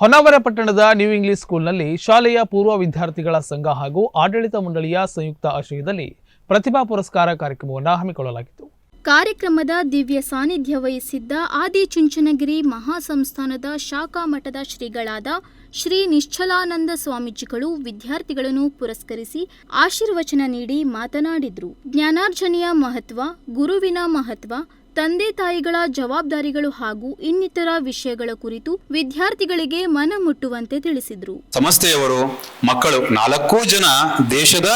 ಹೊನ್ನಾವರ ಪಟ್ಟಣದ new English ಸ್ಕೂಲ್ನಲ್ಲಿ ಶಾಲೆಯ ಪೂರ್ವ ವಿದ್ಯಾರ್ಥಿಗಳ ಸಂಘ ಹಾಗೂ ಆಡಳಿತ ಮಂಡಳಿಯ ಸಂಯುಕ್ತ ಆಶ್ರಯದಲ್ಲಿ ಪ್ರತಿಭಾ ಪುರಸ್ಕಾರ ಕಾರ್ಯಕ್ರಮವನ್ನು ಹಮ್ಮಿಕೊಳ್ಳಲಾಗಿತ್ತು. ಕಾರ್ಯಕ್ರಮದ ದಿವ್ಯ ಸಾನ್ನಿಧ್ಯ ವಹಿಸಿದ್ದ ಆದಿ ಚುಂಚನಗಿರಿ ಮಹಾಸಂಸ್ಥಾನದ ಶಾಖಾ ಮಠದ ಶ್ರೀಗಳಾದ ಶ್ರೀ ನಿಶ್ಚಲಾನಂದ ಸ್ವಾಮೀಜಿಗಳು ವಿದ್ಯಾರ್ಥಿಗಳನ್ನು ಪುರಸ್ಕರಿಸಿ ಆಶೀರ್ವಚನ ನೀಡಿ ಮಾತನಾಡಿದರು. ಜ್ಞಾನಾರ್ಜನೆಯ ಮಹತ್ವ, ಗುರುವಿನ ಮಹತ್ವ ತಂದೆ ತಾಯಿಗಳ ಜವಾಬ್ದಾರಿಗಳು ಹಾಗೂ ಇನ್ನಿತರ ವಿಷಯಗಳ ಕುರಿತು ವಿದ್ಯಾರ್ಥಿಗಳಿಗೆ ಮನ ಮುಟ್ಟುವಂತೆ ತಿಳಿಸಿದರು. ಸಂಸ್ಥೆಯವರು ಮಕ್ಕಳು ನಾಲ್ಕು ಜನ ದೇಶದ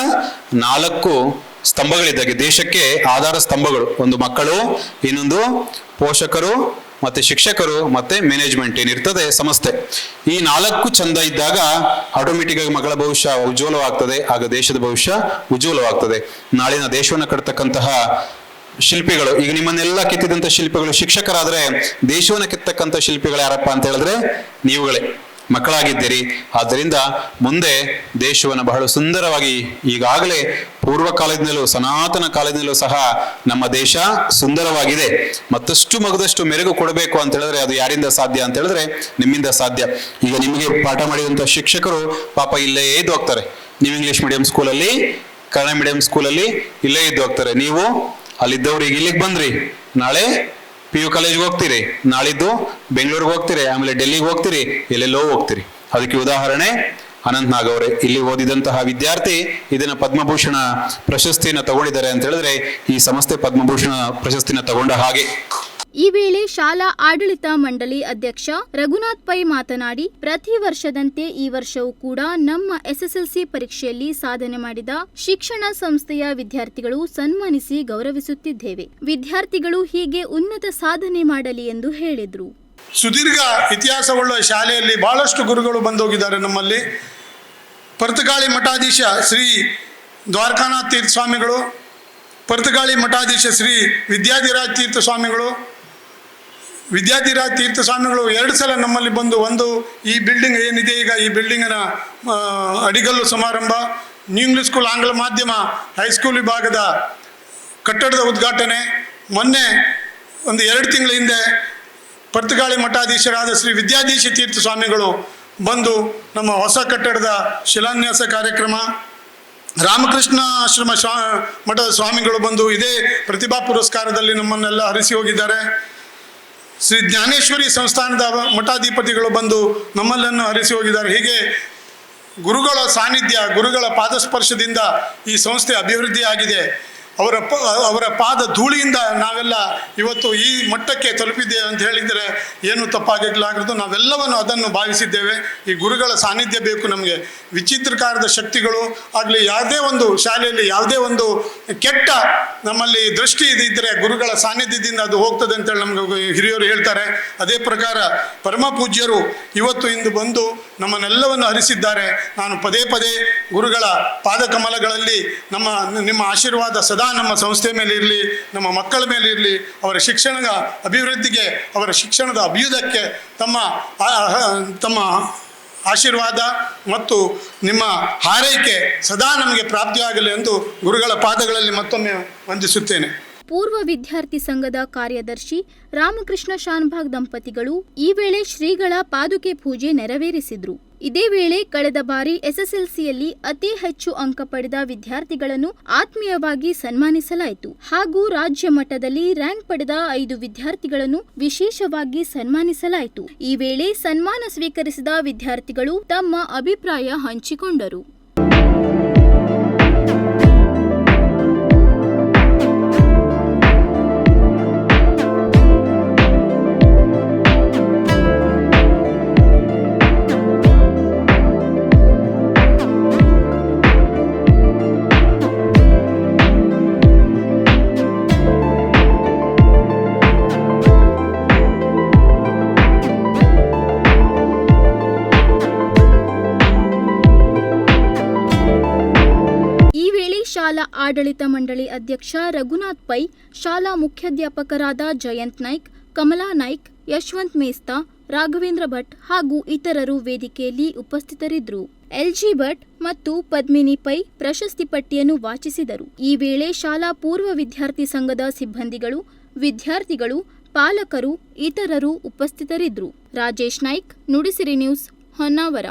ನಾಲ್ಕು ಸ್ತಂಭಗಳಿದ್ದಾಗೆ. ದೇಶಕ್ಕೆ ಆಧಾರ ಸ್ತಂಭಗಳು. ಒಂದು ಮಕ್ಕಳು, ಇನ್ನೊಂದು ಪೋಷಕರು ಮತ್ತೆ ಶಿಕ್ಷಕರು ಮತ್ತೆ ಮ್ಯಾನೇಜ್ಮೆಂಟ್ ಏನಿರ್ತದೆ ಸಂಸ್ಥೆ ಈ ನಾಲ್ಕು ಚಂದ ಇದ್ದಾಗ ಆಟೋಮೆಟಿಕ್ ಆಗಿ ಮಗಳ ಭವಿಷ್ಯ ಉಜ್ವಲವಾಗ್ತದೆ. ಆಗ ದೇಶದ ಭವಿಷ್ಯ ಉಜ್ವಲವಾಗ್ತದೆ. ನಾಳಿನ ದೇಶವನ್ನು ಕಟ್ತಕ್ಕಂತಹ ಶಿಲ್ಪಿಗಳು. ಈಗ ನಿಮ್ಮನ್ನೆಲ್ಲ ಕೆತ್ತಿದಂತ ಶಿಲ್ಪಿಗಳು ಶಿಕ್ಷಕರಾದ್ರೆ ದೇಶವನ್ನು ಕೆತ್ತಕ್ಕಂಥ ಶಿಲ್ಪಿಗಳು ಯಾರಪ್ಪ ಅಂತ ಹೇಳಿದ್ರೆ ನೀವುಗಳೇ. ಮಕ್ಕಳಾಗಿದ್ದೀರಿ. ಆದ್ದರಿಂದ ಮುಂದೆ ದೇಶವನ್ನು ಬಹಳ ಸುಂದರವಾಗಿ ಈಗಾಗಲೇ ಪೂರ್ವ ಕಾಲದಿಂದಲೂ, ಸನಾತನ ಕಾಲದಿಂದಲೂ ಸಹ ನಮ್ಮ ದೇಶ ಸುಂದರವಾಗಿದೆ. ಮತ್ತಷ್ಟು ಮಗದಷ್ಟು ಮೆರುಗು ಕೊಡಬೇಕು ಅಂತ ಹೇಳಿದ್ರೆ ಅದು ಯಾರಿಂದ ಸಾಧ್ಯ ಅಂತ ಹೇಳಿದ್ರೆ ನಿಮ್ಮಿಂದ ಸಾಧ್ಯ. ಈಗ ನಿಮಗೆ ಪಾಠ ಮಾಡಿದಂಥ ಶಿಕ್ಷಕರು ಪಾಪ ಇಲ್ಲೇ ಇದ್ದು ಹೋಗ್ತಾರೆ. ನೀವು ಇಂಗ್ಲಿಷ್ ಮೀಡಿಯಂ ಸ್ಕೂಲಲ್ಲಿ ಕನ್ನಡ ಮೀಡಿಯಂ ಸ್ಕೂಲಲ್ಲಿ ಇಲ್ಲೇ ಇದ್ದು ಹೋಗ್ತಾರೆ. ನೀವು ಅಲ್ಲಿದ್ದವ್ರು ಈಗ ಇಲ್ಲಿಗೆ ಬಂದ್ರಿ. ನಾಳೆ ಪಿ ಯು ಕಾಲೇಜ್ಗೆ ಹೋಗ್ತೀರಿ. ನಾಳಿದ್ದು ಬೆಂಗಳೂರಿಗೆ ಹೋಗ್ತೀರಿ, ಆಮೇಲೆ ಡೆಲ್ಲಿಗೆ ಹೋಗ್ತೀರಿ, ಎಲ್ಲೆಲ್ಲೋ ಹೋಗ್ತೀರಿ. ಅದಕ್ಕೆ ಉದಾಹರಣೆ ಅನಂತ್ ನಾಗ್ ಅವರೇ. ಇಲ್ಲಿ ಓದಿದಂತಹ ವಿದ್ಯಾರ್ಥಿ ಇದನ್ನ ಪದ್ಮಭೂಷಣ ಪ್ರಶಸ್ತಿಯನ್ನು ತಗೊಂಡಿದ್ದಾರೆ ಅಂತ ಹೇಳಿದ್ರೆ ಈ ಸಂಸ್ಥೆ ಪದ್ಮಭೂಷಣ ಪ್ರಶಸ್ತಿನ ತಗೊಂಡ ಹಾಗೆ. ಈ ವೇಳೆ ಶಾಲಾ ಆಡಳಿತ ಮಂಡಳಿ ಅಧ್ಯಕ್ಷ ರಘುನಾಥ್ ಪೈ ಮಾತನಾಡಿ, ಪ್ರತಿ ವರ್ಷದಂತೆ ಈ ವರ್ಷವೂ ಕೂಡ ನಮ್ಮ ಎಸ್ಎಸ್ಎಲ್ಸಿ ಪರೀಕ್ಷೆಯಲ್ಲಿ ಸಾಧನೆ ಮಾಡಿದ ಶಿಕ್ಷಣ ಸಂಸ್ಥೆಯ ವಿದ್ಯಾರ್ಥಿಗಳು ಸನ್ಮಾನಿಸಿ ಗೌರವಿಸುತ್ತಿದ್ದೇವೆ. ವಿದ್ಯಾರ್ಥಿಗಳು ಹೀಗೆ ಉನ್ನತ ಸಾಧನೆ ಮಾಡಲಿ ಎಂದು ಹೇಳಿದರು. ಸುದೀರ್ಘ ಇತಿಹಾಸವುಳ್ಳ ಶಾಲೆಯಲ್ಲಿ ಬಹಳಷ್ಟು ಗುರುಗಳು ಬಂದೋಗಿದ್ದಾರೆ ನಮ್ಮಲ್ಲಿ. ಪರ್ತಗಾಳಿ ಮಠಾಧೀಶ ಶ್ರೀ ದ್ವಾರಕಾನಾಥ ತೀರ್ಥ ಸ್ವಾಮಿಗಳು, ಪರ್ತಗಾಳಿ ಮಠಾಧೀಶ ಶ್ರೀ ವಿದ್ಯಾಧಿರಾಜ್ ತೀರ್ಥ ಸ್ವಾಮಿಗಳು ವಿದ್ಯಾಧಿರಾಜ್ ತೀರ್ಥ ಸ್ವಾಮಿಗಳು ಎರಡು ಸಲ ನಮ್ಮಲ್ಲಿ ಬಂದು ಒಂದು ಈ ಬಿಲ್ಡಿಂಗ್ ಏನಿದೆ ಈಗ ಈ ಬಿಲ್ಡಿಂಗಿನ ಅಡಿಗಲ್ಲು ಸಮಾರಂಭ ನ್ಯೂ ಇಂಗ್ಲಿಷ್ ಸ್ಕೂಲ್ ಆಂಗ್ಲ ಮಾಧ್ಯಮ ಹೈಸ್ಕೂಲ್ ವಿಭಾಗದ ಕಟ್ಟಡದ ಉದ್ಘಾಟನೆ. ಮೊನ್ನೆ ಒಂದು ಎರಡು ತಿಂಗಳ ಹಿಂದೆ ಪರ್ತಗಾಳಿ ಮಠಾಧೀಶರಾದ ಶ್ರೀ ವಿದ್ಯಾಧೀಶ ತೀರ್ಥ ಸ್ವಾಮಿಗಳು ಬಂದು ನಮ್ಮ ಹೊಸ ಕಟ್ಟಡದ ಶಿಲಾನ್ಯಾಸ ಕಾರ್ಯಕ್ರಮ, ರಾಮಕೃಷ್ಣ ಆಶ್ರಮ ಸ್ವಾ ಮಠದ ಸ್ವಾಮಿಗಳು ಬಂದು ಇದೇ ಪ್ರತಿಭಾ ಪುರಸ್ಕಾರದಲ್ಲಿ ನಮ್ಮನ್ನೆಲ್ಲ ಹರಿಸಿ ಹೋಗಿದ್ದಾರೆ. ಶ್ರೀ ಜ್ಞಾನೇಶ್ವರಿ ಸಂಸ್ಥಾನದ ಮಠಾಧಿಪತಿಗಳು ಬಂದು ನಮ್ಮಲ್ಲನ್ನು ಹರಿಸಿ ಹೋಗಿದ್ದಾರೆ. ಹೀಗೆ ಗುರುಗಳ ಸಾನ್ನಿಧ್ಯ, ಗುರುಗಳ ಪಾದಸ್ಪರ್ಶದಿಂದ ಈ ಸಂಸ್ಥೆ ಅಭಿವೃದ್ಧಿಯಾಗಿದೆ ಅವರ ಪ, ಅವರ ಪಾದ ಧೂಳಿಯಿಂದ ನಾವೆಲ್ಲ ಇವತ್ತು ಈ ಮಟ್ಟಕ್ಕೆ ತಲುಪಿದ್ದೇವೆ ಅಂತ ಹೇಳಿದರೆ ಏನು ತಪ್ಪಾಗಲಾಗದು ನಾವೆಲ್ಲವನ್ನು ಅದನ್ನು ಭಾವಿಸಿದ್ದೇವೆ. ಈ ಗುರುಗಳ ಸಾನ್ನಿಧ್ಯ ಬೇಕು ನಮಗೆ. ವಿಚಿತ್ರಕಾರದ ಶಕ್ತಿಗಳು ಆಗಲಿ, ಯಾವುದೇ ಒಂದು ಶಾಲೆಯಲ್ಲಿ ಯಾವುದೇ ಒಂದು ಕೆಟ್ಟ ನಮ್ಮಲ್ಲಿ ದೃಷ್ಟಿ ಇದ್ದರೆ ಗುರುಗಳ ಸಾನ್ನಿಧ್ಯದಿಂದ ಅದು ಹೋಗ್ತದೆ ಅಂತೇಳಿ ನಮ್ಗೆ ಹಿರಿಯರು ಹೇಳ್ತಾರೆ. ಅದೇ ಪ್ರಕಾರ ಪರಮ ಪೂಜ್ಯರು ಇವತ್ತು ಇಂದು ಬಂದು ನಮ್ಮನ್ನೆಲ್ಲವನ್ನು ಹರಿಸಿದ್ದಾರೆ. ನಾನು ಪದೇ ಪದೇ ಗುರುಗಳ ಪಾದಕಮಲಗಳಲ್ಲಿ ನಮ್ಮ, ನಿಮ್ಮ ಆಶೀರ್ವಾದ ಸದಾ ನಮ್ಮ ಸಂಸ್ಥೆ ಮೇಲೆ ಇರಲಿ, ನಮ್ಮ ಮಕ್ಕಳ ಮೇಲೆ ಇರಲಿ, ಅವರ ಶಿಕ್ಷಣದ ಅಭಿವೃದ್ಧಿಗೆ, ಅವರ ಶಿಕ್ಷಣದ ಅಭ್ಯುದಕ್ಕೆ ತಮ್ಮ ತಮ್ಮ ಆಶೀರ್ವಾದ ಮತ್ತು ನಿಮ್ಮ ಹಾರೈಕೆ ಸದಾ ನಮಗೆ ಪ್ರಾಪ್ತಿಯಾಗಲಿ ಎಂದು ಗುರುಗಳ ಪಾದಗಳಲ್ಲಿ ಮತ್ತೊಮ್ಮೆ ವಂದಿಸುತ್ತೇನೆ. ಪೂರ್ವ ವಿದ್ಯಾರ್ಥಿ ಸಂಘದ ಕಾರ್ಯದರ್ಶಿ ರಾಮಕೃಷ್ಣ ಶಾನ್ಭಾಗ್ ದಂಪತಿಗಳು ಈ ವೇಳೆ ಶ್ರೀಗಳ ಪಾದುಕೆ ಪೂಜೆ ನೆರವೇರಿಸಿದ್ರು. ಇದೇ ವೇಳೆ ಕಳೆದ ಬಾರಿ ಎಸ್ಎಸ್ಎಲ್ಸಿಯಲ್ಲಿ ಅತಿ ಹೆಚ್ಚು ಅಂಕ ಪಡೆದ ವಿದ್ಯಾರ್ಥಿಗಳನ್ನು ಆತ್ಮೀಯವಾಗಿ ಸನ್ಮಾನಿಸಲಾಯಿತು. ಹಾಗೂ ರಾಜ್ಯ ಮಟ್ಟದಲ್ಲಿ ರ್ಯಾಂಕ್ ಪಡೆದ ಐದು ವಿದ್ಯಾರ್ಥಿಗಳನ್ನು ವಿಶೇಷವಾಗಿ ಸನ್ಮಾನಿಸಲಾಯಿತು. ಈ ವೇಳೆ ಸನ್ಮಾನ ಸ್ವೀಕರಿಸಿದ ವಿದ್ಯಾರ್ಥಿಗಳು ತಮ್ಮ ಅಭಿಪ್ರಾಯ ಹಂಚಿಕೊಂಡರು. ಶಾಲಾ ಆಡಳಿತ ಮಂಡಳಿ ಅಧ್ಯಕ್ಷ ರಘುನಾಥ್ ಪೈ, ಶಾಲಾ ಮುಖ್ಯಾಧ್ಯಾಪಕರಾದ ಜಯಂತ್ ನಾಯ್ಕ್, ಕಮಲಾ ನಾಯ್ಕ್, ಯಶವಂತ್ ಮೇಸ್ತಾ, ರಾಘವೇಂದ್ರ ಭಟ್ ಹಾಗೂ ಇತರರು ವೇದಿಕೆಯಲ್ಲಿ ಉಪಸ್ಥಿತರಿದ್ದರು. ಎಲ್ಜಿ ಭಟ್ ಮತ್ತು ಪದ್ಮಿನಿ ಪೈ ಪ್ರಶಸ್ತಿ ಪಟ್ಟಿಯನ್ನು ವಾಚಿಸಿದರು. ಈ ವೇಳೆ ಶಾಲಾ ಪೂರ್ವ ವಿದ್ಯಾರ್ಥಿ ಸಂಘದ ಸಿಬ್ಬಂದಿಗಳು, ವಿದ್ಯಾರ್ಥಿಗಳು, ಪಾಲಕರು, ಇತರರು ಉಪಸ್ಥಿತರಿದ್ದರು. ರಾಜೇಶ್ ನಾಯ್ಕ್, ನುಡಿಸಿರಿ ನ್ಯೂಸ್ ಹೊನ್ನಾವರ.